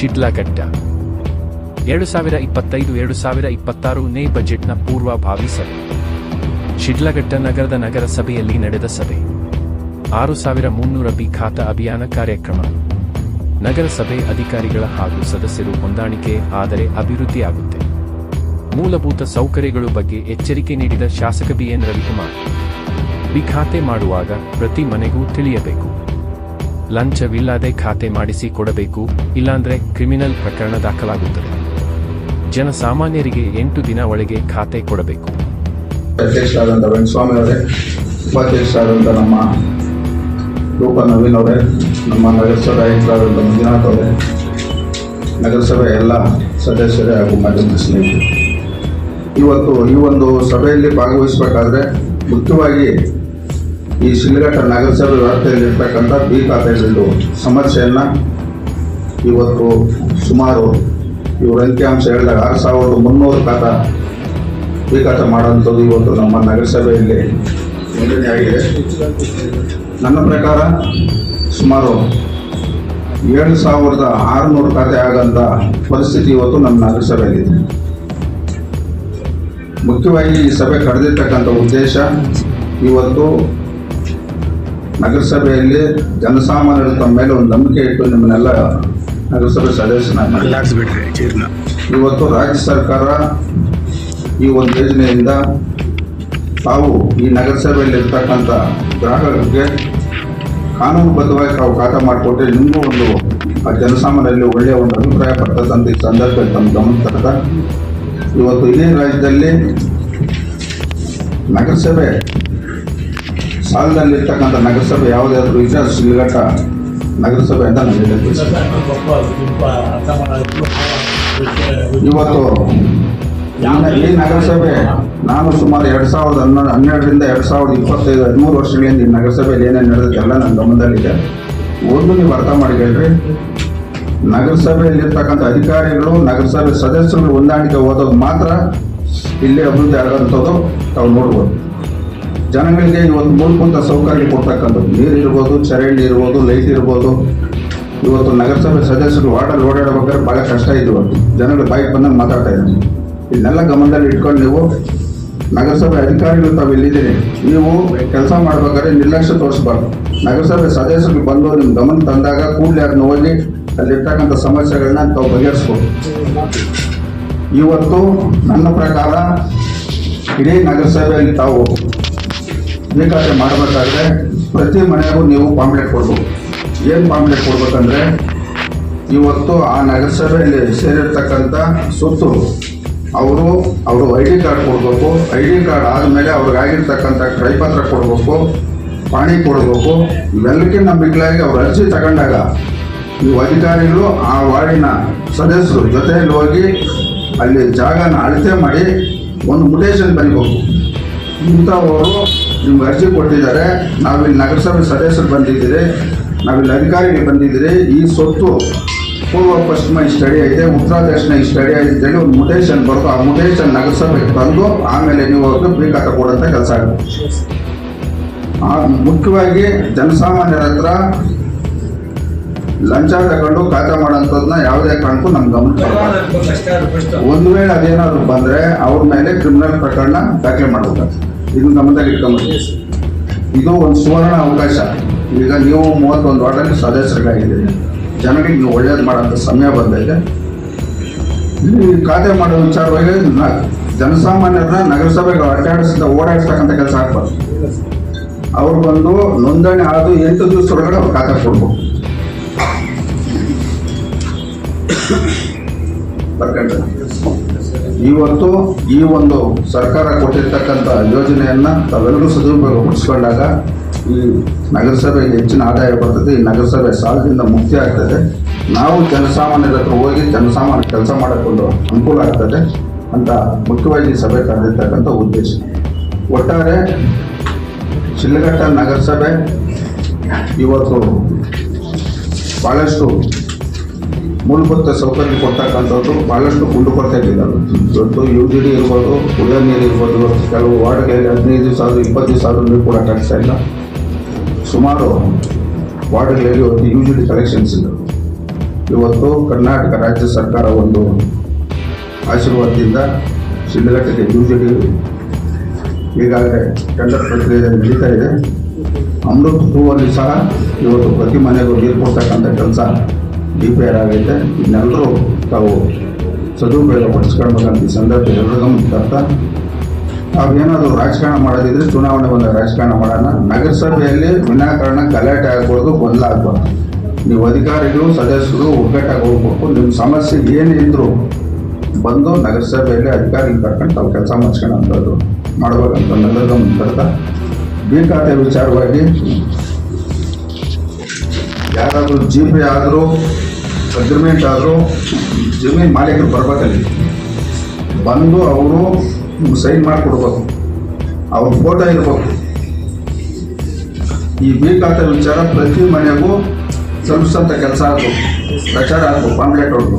ಶಿಡ್ಲಘಟ್ಟ. ಎರಡು ಸಾವಿರ ಇಪ್ಪತ್ತೈದು, ಎರಡು ಸಾವಿರ ಇಪ್ಪತ್ತಾರು ನೇ ಬಜೆಟ್ನ ಪೂರ್ವಭಾವಿ ಸಭೆ ಶಿಡ್ಲಘಟ್ಟ ನಗರದ ನಗರಸಭೆಯಲ್ಲಿ ನಡೆದ ಸಭೆ. ಆರು ಸಾವಿರ ಮುನ್ನೂರ ಬಿ ಖಾತ ಅಭಿಯಾನ ಕಾರ್ಯಕ್ರಮ. ನಗರಸಭೆ ಅಧಿಕಾರಿಗಳ ಹಾಗೂ ಸದಸ್ಯರು ಹೊಂದಾಣಿಕೆ, ಆದರೆ ಅಭಿವೃದ್ಧಿಯಾಗುತ್ತೆ. ಮೂಲಭೂತ ಸೌಕರ್ಯಗಳು ಬಗ್ಗೆ ಎಚ್ಚರಿಕೆ ನೀಡಿದ ಶಾಸಕ ಬಿಎನ್ ರವಿಕುಮಾರ್. ಬಿ ಖಾತೆ ಮಾಡುವಾಗ ಪ್ರತಿ ಮನೆಗೂ ತಿಳಿಯಬೇಕು. ಲಂಚವಿಲ್ಲದೆ ಖಾತೆ ಮಾಡಿಸಿ ಕೊಡಬೇಕು, ಇಲ್ಲಾಂದ್ರೆ ಕ್ರಿಮಿನಲ್ ಪ್ರಕರಣ ದಾಖಲಾಗುತ್ತದೆ. ಜನಸಾಮಾನ್ಯರಿಗೆ ಎಂಟು ದಿನ ಒಳಗೆ ಖಾತೆ ಕೊಡಬೇಕು. ಅಧ್ಯಕ್ಷರಾದಂಥ ವೆಂಕಟಸ್ವಾಮಿ ಅವರೇ ಉಪಾಧ್ಯಕ್ಷರಾದಂಥ ನಮ್ಮ ರೂಪ ನವೀನ್ ಅವರೇ, ನಮ್ಮ ನಗರಸಭೆ ಆಯುಕ್ತರಾದಂಥ ಮಂಜುನಾಥ್ ಅವರೇ, ನಗರಸಭೆ ಎಲ್ಲ ಸದಸ್ಯರೇ ಹಾಗೂ ಮಾಧ್ಯಮ ಸ್ನೇಹಿತರು ಇವತ್ತು ಈ ಒಂದು ಸಭೆಯಲ್ಲಿ ಭಾಗವಹಿಸಬೇಕಾದ್ರೆ ಮುಖ್ಯವಾಗಿ ಈ ಶಿಲ್ಘಟ್ಟ ನಗರಸಭೆ ವ್ಯಾಪ್ತಿಯಲ್ಲಿರ್ತಕ್ಕಂಥ ಬಿ ಖಾತೆಗಳು ಸಮಸ್ಯೆಯನ್ನು ಇವತ್ತು ಸುಮಾರು ಇವ್ರ ಅಂಕಿಅಂಶ ಹೇಳಿದಾಗ ಆರು ಸಾವಿರದ ಮುನ್ನೂರು ಖಾತಾ ಖಾತೆ ಮಾಡುವಂಥದ್ದು ಇವತ್ತು ನಮ್ಮ ನಗರಸಭೆಯಲ್ಲಿ ನೋಂದಣಿಯಾಗಿದೆ ನನ್ನ ಪ್ರಕಾರ ಸುಮಾರು ಏಳು ಸಾವಿರದ ಆರುನೂರು ಖಾತೆ ಆಗಂತ ಪರಿಸ್ಥಿತಿ ಇವತ್ತು ನಮ್ಮ ನಗರಸಭೆಯಲ್ಲಿದೆ ಮುಖ್ಯವಾಗಿ ಈ ಸಭೆ ಕರೆದಿರ್ತಕ್ಕಂಥ ಉದ್ದೇಶ ಇವತ್ತು ನಗರಸಭೆಯಲ್ಲಿ ಜನಸಾಮಾನ್ಯರು ತಮ್ಮ ಮೇಲೆ ಒಂದು ನಂಬಿಕೆ ಇಟ್ಟು ನಿಮ್ಮನ್ನೆಲ್ಲ ನಗರಸಭೆ ಸದಸ್ಯನಾಗಿ ಮಾಡಿ. ಇವತ್ತು ರಾಜ್ಯ ಸರ್ಕಾರ ಈ ಒಂದು ಯೋಜನೆಯಿಂದ ತಾವು ಈ ನಗರಸಭೆಯಲ್ಲಿ ಇರ್ತಕ್ಕಂಥ ಗ್ರಾಹಕರಿಗೆ ಕಾನೂನುಬದ್ಧವಾಗಿ ತಾವು ಕಾಟ ಮಾಡಿಕೊಟ್ಟರೆ ನಿಮಗೂ ಒಂದು ಆ ಜನಸಾಮಾನ್ಯರಲ್ಲಿ ಒಳ್ಳೆಯ ಒಂದು ಅಭಿಪ್ರಾಯ ಪಡ್ತಕ್ಕಂಥ ಈ ಸಂದರ್ಭದಲ್ಲಿ ತಮ್ಮ ಗಮನ ತರ್ತ ಇವತ್ತು ಇದೇ ರಾಜ್ಯದಲ್ಲಿ ನಗರಸಭೆ ಸಾಲದಲ್ಲಿರ್ತಕ್ಕಂಥ ನಗರಸಭೆ ಯಾವುದಾದ್ರೂ ವಿಚಾರ ಶಿಲ್ಘಟ್ಟ ನಗರಸಭೆ ಅಂತ ನಾನು ಇವತ್ತು ಈ- ನಗರಸಭೆ ನಾನು ಸುಮಾರು ಎರಡು ಸಾವಿರದ ಹನ್ನೊಂದು, ಹನ್ನೆರಡರಿಂದ ಎರಡು ಸಾವಿರದ ಇಪ್ಪತ್ತೈದು, ಹದಿಮೂರು ವರ್ಷಗಳಿಂದ ಈ ನಗರಸಭೆಯಲ್ಲಿ ಏನೇನು ನಡೆದಿದೆ ಎಲ್ಲ ನನ್ನ ಗಮನದಲ್ಲಿದೆ. ಒಂದು ನೀವು ಅರ್ಥ ಮಾಡಿಕೊಳ್ಳ್ರಿ ನಗರಸಭೆಯಲ್ಲಿರ್ತಕ್ಕಂಥ ಅಧಿಕಾರಿಗಳು, ನಗರಸಭೆ ಸದಸ್ಯರು ಹೊಂದಾಣಿಕೆ ಓದೋದು ಮಾತ್ರ ಇಲ್ಲಿ ಅಭಿವೃದ್ಧಿ ಆಗೋಂಥದ್ದು ತಾವು ನೋಡ್ಬೋದು. ಜನಗಳಿಗೆ ಇವತ್ತು ಮೂಲಭೂತ ಸೌಕರ್ಯ ಕೊಡ್ತಕ್ಕಂಥದ್ದು. ನೀರು ಇರ್ಬೋದು, ಚರಂಡಿ ಇರ್ಬೋದು ಲೈಟ್ ಇರ್ಬೋದು. ಇವತ್ತು ನಗರಸಭೆ ಸದಸ್ಯರು ವಾರ್ಡಲ್ಲಿ ಓಡಾಡಬೇಕಾದ್ರೆ ಭಾಳ ಕಷ್ಟ ಇದೆ. ಇವತ್ತು ಜನಗಳು ಬಾಯಿಗೆ ಬಂದಂಗೆ ಮಾತಾಡ್ತಾ ಇದ್ದಾರೆ. ಇದನ್ನೆಲ್ಲ ಗಮನದಲ್ಲಿ ಇಟ್ಕೊಂಡು ನೀವು ನಗರಸಭೆ ಅಧಿಕಾರಿಗಳು ತಾವು ಇಲ್ಲಿದ್ದೀರಿ. ನೀವು ಕೆಲಸ ಮಾಡ್ಬೇಕಾದ್ರೆ ನಿರ್ಲಕ್ಷ್ಯ ತೋರಿಸ್ಬಾರ್ದು. ನಗರಸಭೆ ಸದಸ್ಯರು ಬಂದು ನಿಮ್ಮ ಗಮನ ತಂದಾಗ ಕೂಡಲೇ ಅದನ್ನ ಹೋಗಿ ಅಲ್ಲಿರ್ತಕ್ಕಂಥ ಸಮಸ್ಯೆಗಳನ್ನ ತಾವು ಬಗೆಹರಿಸ್ಬೋದು. ಇವತ್ತು ನನ್ನ ಪ್ರಕಾರ ಇಡೀ ನಗರಸಭೆಯಲ್ಲಿ ತಾವು ಬೇಕಾದ್ರೆ ಮಾಡಬೇಕಾದ್ರೆ ಪ್ರತಿ ಮನೆಗೂ ನೀವು ಪಾಂಪ್ಲೆಟ್ ಕೊಡ್ಬೇಕು. ಏನು ಪಾಂಪ್ಲೆಟ್ ಕೊಡ್ಬೇಕಂದ್ರೆ ಇವತ್ತು ಆ ನಗರಸಭೆಯಲ್ಲಿ ಸೇರಿರ್ತಕ್ಕಂಥ ಸುತ್ತು, ಅವರು ಅವರು ಐ ಡಿ ಕಾರ್ಡ್ ಕೊಡಬೇಕು. ಐ ಡಿ ಕಾರ್ಡ್ ಆದಮೇಲೆ ಅವ್ರಿಗಾಗಿರ್ತಕ್ಕಂಥ ಕೈಪತ್ರ ಕೊಡಬೇಕು, ಪಾಣಿ ಕೊಡಬೇಕು. ಇವೆಲ್ಲಕ್ಕಿಂತ ಮಿಗಿಲಾಗಿ ಅವ್ರು ಅರ್ಜಿ ತಗೊಂಡಾಗ ನೀವು ಅಧಿಕಾರಿಗಳು ಆ ವಾರ್ಡಿನ ಸದಸ್ಯರು ಜೊತೆಯಲ್ಲಿ ಹೋಗಿ ಅಲ್ಲಿ ಜಾಗನ ಅಳತೆ ಮಾಡಿ ಒಂದು ಮುಟೇಶನ್ ಬರಿಬೇಕು. ಇಂಥವರು ನಿಮ್ಗೆ ಅರ್ಜಿ ಕೊಟ್ಟಿದ್ದಾರೆ. ನಾವಿಲ್ಲಿ ನಗರಸಭೆ ಸದಸ್ಯರು ಬಂದಿದ್ದೀರಿ. ನಾವಿಲ್ಲಿ ಅಧಿಕಾರಿಗೆ ಬಂದಿದ್ದೀರಿ. ಈ ಸೊತ್ತು ಪೂರ್ವ ಪಶ್ಚಿಮ ಈ ಸ್ಟಡಿ ಐತೆ ಉತ್ತರ ದಕ್ಷಿಣ ಈ ಸ್ಟಡಿ ಐತೆ ಅಂತೇಳಿ ಒಂದು ಮುಟೇಶನ್ ಬರೋದು ಆ ಮುಟೇಶನ್ ನಗರಸಭೆಗೆ ಬಂದು ಆಮೇಲೆ ನೀವು ಅವ್ರಿಗೆ ಬೇಕಾದ ಕೊಡೋಂಥ ಕೆಲಸ ಆಗುತ್ತೆ. ಆ ಮುಖ್ಯವಾಗಿ ಜನಸಾಮಾನ್ಯರ ಹತ್ರ ಲಂಚ ತಗೊಂಡು ಖಾತೆ ಮಾಡೋಂಥದ್ದನ್ನ ಯಾವುದೇ ಕಾರಣಕ್ಕೂ ನಮ್ಗೆ ಗಮನ. ಒಂದು ವೇಳೆ ಅದೇನಾದ್ರು ಬಂದರೆ ಅವ್ರ ಮೇಲೆ ಕ್ರಿಮಿನಲ್ ಪ್ರಕರಣ ದಾಖಲೆ ಮಾಡಬೇಕಾಗ್ತದೆ. ಇದನ್ನ ಗಮನದಲ್ಲಿ ಇಟ್ಕೊಂಡ್ಬಿಡಿ ಇದು ಒಂದು ಸುವರ್ಣ ಅವಕಾಶ. ಈಗ ನೀವು ಮೂವತ್ತೊಂದು ವಾರ್ಡಲ್ಲಿ ಸದಸ್ಯರಾಗಿದ್ದೀರಿ ಜನರಿಗೆ ನೀವು ಒಳ್ಳೇದು ಮಾಡೋಂಥ ಸಮಯ ಬಂದಿದೆ ಇಲ್ಲಿ ಖಾತೆ ಮಾಡೋ ವಿಚಾರವಾಗಿ ಜನಸಾಮಾನ್ಯರನ್ನ ನಗರಸಭೆಗೆ ಅಡ್ಡಾಡಿಸಿದ ಓಡಾಡಿಸ್ತಕ್ಕಂಥ ಕೆಲಸ ಆಗ್ಬಾರ್ದು. ಅವ್ರು ಬಂದು ನೋಂದಣಿ ಆದು ಎಂಟು ದಿವಸದೊಳಗಡೆ ಅವ್ರು ಖಾತೆ ಕೊಡ್ಬೋದು ಬರ್ಕೊಂಡ್ರೆ. ಇವತ್ತು ಈ ಒಂದು ಸರ್ಕಾರ ಕೊಟ್ಟಿರ್ತಕ್ಕಂಥ ಯೋಜನೆಯನ್ನ ತಾವೆಲ್ಲರೂ ಸದುಪಯೋಗಪಡಿಸ್ಕೊಂಡಾಗ ಈ ನಗರಸಭೆಗೆ ಹೆಚ್ಚಿನ ಆದಾಯ ಬರ್ತದೆ, ಈ ನಗರಸಭೆ ಸಾಲದಿಂದ ಮುಕ್ತಿ ಆಗ್ತದೆ. ನಾವು ಜನಸಾಮಾನ್ಯರ ಹತ್ರ ಹೋಗಿ ಜನಸಾಮಾನ್ಯ ಕೆಲಸ ಮಾಡಿಕೊಂಡು ಅನುಕೂಲ ಆಗ್ತದೆ ಅಂತ ಮುಖ್ಯವಾಗಿ ಸಭೆ ಕರೆದಿರ್ತಕ್ಕಂಥ ಉದ್ದೇಶ. ಒಟ್ಟಾರೆ ಶಿಲ್ಘಟ್ಟ ನಗರಸಭೆ ಇವತ್ತು ಭಾಳಷ್ಟು ಮೂಲಭೂತ ಸೌಕರ್ಯ ಕೊಡ್ತಕ್ಕಂಥದ್ದು ಭಾಳಷ್ಟು ಕುಂದುಕೊರತೆ ಇದ್ದಾವೆ ದೊಡ್ಡ ಯು ಜಿ ಡಿ ಇರ್ಬೋದು ಕುಡಿಯೋ ನೀರು ಇರ್ಬೋದು, ಕೆಲವು ವಾರ್ಡ್ಗಳಲ್ಲಿ ಹದಿನೈದು ದಿವಸ ಆದರೂ ಇಪ್ಪತ್ತು ದಿವಸ ಆದರೂ ನೀರು ಕೊಡೋಕ್ಕಾಗ್ತಾ ಇಲ್ಲ. ಸುಮಾರು ವಾರ್ಡ್ಗಳಲ್ಲಿ ಒಂದು ಯು ಜಿ ಡಿ ಕಲೆಕ್ಷನ್ಸ್ ಇದ್ದವು ಇವತ್ತು ಕರ್ನಾಟಕ ರಾಜ್ಯ ಸರ್ಕಾರ ಒಂದು ಆಶೀರ್ವಾದದಿಂದ ಶಿಡ್ಲಘಟ್ಟಕ್ಕೆ ಯೂಶಲಿ ಈಗಾಗಲೇ ಟೆಂಡರ್ ಪ್ರಕ್ರಿಯೆ ನಡೀತಾ ಇದೆ. ಅಮೃತ್ ಹೂವಲ್ಲಿ ಸಹ ಇವತ್ತು ಪ್ರತಿ ಮನೆಗೂ ನೀರು ಕೊಡ್ತಕ್ಕಂಥ ಕೆಲಸ ಡಿ ಪಿ ಆರ್ ಆಗೈತೆ. ಇನ್ನೆಲ್ಲರೂ ತಾವು ಸದುಪಯೋಗ ಪಡಿಸ್ಕೊಳ್ಬೇಕಂತ ಈ ಸಂದರ್ಭ ಎಲ್ಲರಿಗೂ ತರ್ತಾ ನಾವೇನಾದರೂ ರಾಜಕಾರಣ ಮಾಡೋದಿದ್ರೆ ಚುನಾವಣೆ ಬಂದ ರಾಜಕಾರಣ ಮಾಡೋಣ. ನಗರಸಭೆಯಲ್ಲಿ ವಿನಾಕಾರಣ ಗಲಾಟೆ ಆಗ್ಬೋದು ಗೊಂದಲ ಆಗ್ಬಾರ್ದು. ನೀವು ಅಧಿಕಾರಿಗಳು, ಸದಸ್ಯರು ಒಗ್ಗಟ್ಟಾಗಿ ಹೋಗ್ಬೇಕು. ನಿಮ್ಮ ಸಮಸ್ಯೆ ಏನಿದ್ರು ಬಂದು ನಗರಸಭೆಯಲ್ಲಿ ಅಧಿಕಾರಿಗಳು ಕರ್ಕೊಂಡು ತಾವು ಕೆಲಸ ಮಾಡಿಸ್ಕೊಳ್ಳೋಂಥದ್ದು ಮಾಡ್ಬೇಕಂತ ನಗರದ ಮುಂದೆ ಬಿ ವಿಚಾರವಾಗಿ ಯಾರಾದರೂ ಜಿ ಪಿ ಆದರೂ ಅಗ್ರಿಮೆಂಟ್ ಆದರೂ ಜಮೀನು ಮಾಲೀಕರು ಬರ್ಬೇಕಲ್ಲಿ. ಬಂದು ಅವರು ಸೈನ್ ಮಾಡಿಕೊಡ್ಬೇಕು. ಅವ್ರ ಫೋಟೋ ಇರ್ಬೇಕು. ಈ ಬಿ ಖಾತೆ ವಿಚಾರ ಪ್ರತಿ ಮನೆಗೂ ತಲುಪಿಸಂಥ ಕೆಲಸ ಆಗಬೇಕು. ಪ್ರಚಾರ ಆಗಬೇಕು, ಪಾಂಪ್ಲೆಟ್ ಹೊರಟು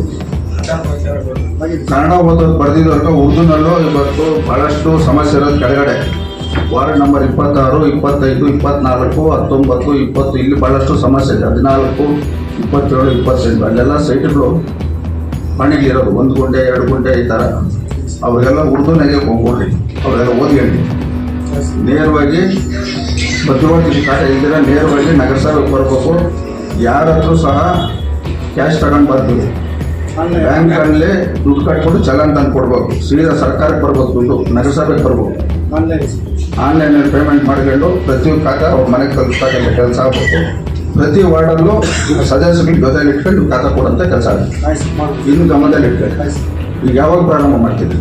ಕನ್ನಡ ಓದೋದು ಬರೆದಿದ್ದವ್ರಿಗೆ ಉರ್ದುನಲ್ಲೂ ಇವತ್ತು ಭಾಳಷ್ಟು ಸಮಸ್ಯೆ ಇರೋದು ಕೆಳಗಡೆ. ವಾರ್ಡ್ ನಂಬರ್ ಇಪ್ಪತ್ತಾರು, ಇಪ್ಪತ್ತೈದು, ಇಪ್ಪತ್ನಾಲ್ಕು, ಹತ್ತೊಂಬತ್ತು, ಇಪ್ಪತ್ತು, ಇಲ್ಲಿ ಭಾಳಷ್ಟು ಸಮಸ್ಯೆ ಇದೆ. ಹದಿನಾಲ್ಕು ಇಪ್ಪತ್ತೇಳು ಇಪ್ಪತ್ತೆಂಟು ಅಲ್ಲೆಲ್ಲ ಸೈಟ್ಗಳು ಮನೆಗಳಿರೋದು ಒಂದು ಗುಂಟೆ ಎರಡು ಗುಂಟೆ ಈ ಥರ. ಅವರಿಗೆಲ್ಲ ಉರ್ದುನಾಗೆ ಹೋಗ್ಕೊಡ್ರಿ ಅವರೆಲ್ಲ ಓದ್ಕೊಂಡು. ನೇರವಾಗಿ ಭದ್ರವಾಗಿ ಖಾತೆ ಇದ್ದರೆ ನೇರವಾಗಿ ನಗರಸಭೆಗೆ ಬರಬೇಕು. ಯಾರ ಹತ್ರ ಸಹ ಕ್ಯಾಶ್ ತಗೊಂಡು ಬರ್ತೀವಿ ಬ್ಯಾಂಕಲ್ಲಿ ದುಡ್ಡು ಕಟ್ಕೊಂಡು ಚಲನ್ ತಂದು ಕೊಡ್ಬೇಕು. ಸೀದಾ ಸರ್ಕಾರಕ್ಕೆ ಬರ್ಬೇಕು ದುಡ್ಡು ನಗರಸಭೆಗೆ ಬರ್ಬೇಕು. ಆನ್ಲೈನಲ್ಲಿ ಪೇಮೆಂಟ್ ಮಾಡ್ಕೊಂಡು ಪ್ರತಿಯೊಂದು ಖಾತೆ ಅವ್ರ ಮನೆಗೆ ತಲುಪಿಸ್ತಕ್ಕಂಥ ಕೆಲಸ ಆಗಬೇಕು. ಪ್ರತಿ ವಾರ್ಡಲ್ಲೂ ಸದಸ್ಯರಿಗೆ ಜೊತೆಲಿ ಇಟ್ಕೊಂಡು ಖಾತೆ ಕೊಡೋಂಥ ಕೆಲಸ ಆಗುತ್ತೆ. ಇನ್ನು ಗಮನದಲ್ಲಿ ಇಟ್ಕೊಳ್ಳಿ ಈಗ ಯಾವಾಗ ಪ್ರಾರಂಭ ಮಾಡ್ತೀವಿ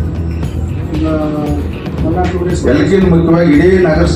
ಎಲ್ಲಕ್ಕಿಂತ ಮುಖ್ಯವಾಗಿ ಇಡೀ ನಗರಸಭೆ